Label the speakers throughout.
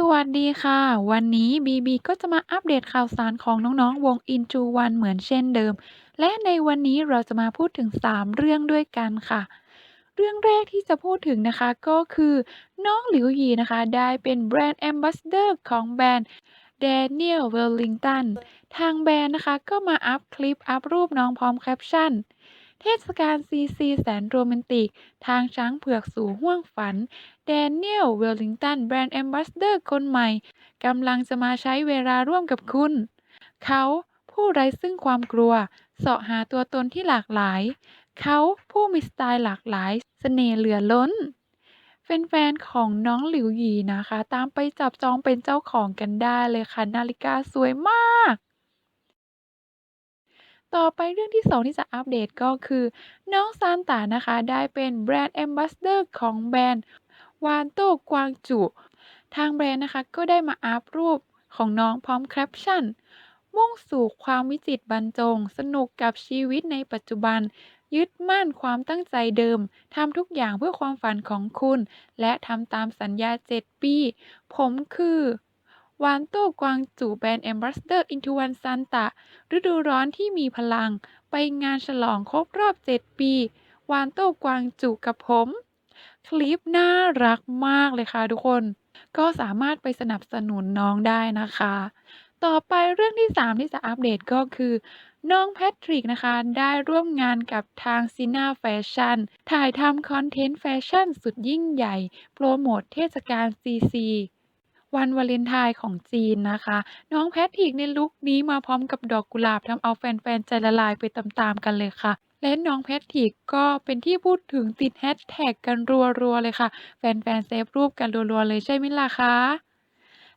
Speaker 1: สวัสดีค่ะ วันนี้บีบีก็จะมาอัปเดตข่าวสารของน้อง ๆ วง Into One เหมือนเช่นเดิม และในวันนี้เราจะมาพูดถึง 3 เรื่องด้วยกันค่ะ เรื่องแรกที่จะพูดถึงนะคะก็คือ น้องหลิวหยีนะคะ ได้เป็นแบรนด์ Ambassador ของแบรนด์ Daniel Wellington ทางแบรนด์นะคะก็มาอัปคลิปอัปรูปน้องพร้อมแคปชั่น เทศกาลซีซีแสนโรแมนติก ทางช้างเผือกสู่ห้วงฝัน แดเนียล เวลลิงตัน แบรนด์แอมบาสเดอร์คนใหม่กำลังจะมาใช้เวลาร่วมกับคุณ เขาผู้ไร้ซึ่งความกลัวเสาะหาตัวตนที่หลากหลาย เขาผู้มีสไตล์หลากหลายเสน่ห์เหลือล้นแฟนๆ ของน้องหลิวหยีนะคะ ตามไปจับจองเป็นเจ้าของกันได้เลยค่ะ นาฬิกาสวยมาก ต่อไปเรื่องที่ 2 ที่จะอัปเดตก็คือ น้องซานตานะคะ ได้เป็นแบรนด์แอมบาสเดอร์ของแบรนด์วานโต้กวางจุ ทางแบรนด์นะคะก็ได้มาอัปรูปของน้องพร้อมแคปชั่น มุ่งสู่ความวิจิตรบรรจง สนุกกับชีวิตในปัจจุบัน ยึดมั่นความตั้งใจเดิมทำทุกอย่างเพื่อความฝันของคุณ และทำตามสัญญา 7 ปี ผมคือ วานโต้กวางจูแบรนด์แอมบาสเดอร์อินทูวันซันตะ ฤดูร้อนที่มีพลัง ไปงานฉลองครบรอบ 7 ปี วานโต้กวางจูกับผม คลิปน่ารักมากเลยค่ะทุกคน ก็สามารถไปสนับสนุนน้องได้นะคะ ต่อไปเรื่องที่ 3 ที่จะอัปเดตก็คือ น้องแพทริกนะคะ ได้ร่วมงานกับทางซีนาแฟชั่นถ่ายทำคอนเทนต์แฟชั่นสุดยิ่งใหญ่ โปรโมทเทศกาลซีซี วันวาเลนไทน์ของจีนนะคะ น้องแพทริกในลุคนี้มาพร้อมกับดอกกุหลาบ ทำเอาแฟน ๆ ใจละลายไปตาม ๆ กันเลยค่ะ และน้องแพทริกก็เป็นที่พูดถึงติดแฮชแท็กกันรัว ๆ เลยค่ะ แฟน ๆ เซฟรูปกันรัว ๆ เลยใช่ไหมล่ะคะ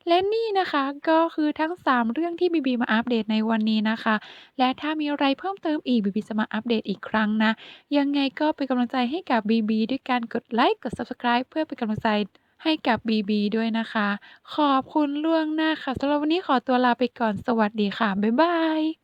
Speaker 1: และนี่นะคะก็คือทั้ง 3 เรื่องที่บีบีมาอัปเดตในวันนี้นะคะ และถ้ามีอะไรเพิ่มเติมอีกบีบีจะมาอัปเดตอีกครั้งนะ ยังไงก็เป็นกำลังใจให้กับบีบีด้วยการกดไลค์ กด Subscribe เพื่อเป็นกำลังใจ ให้กับบีบีด้วยนะคะ ขอบคุณล่วงหน้าค่ะสำหรับวันนี้ขอตัวลาไปก่อนสวัสดีค่ะ บ๊ายบาย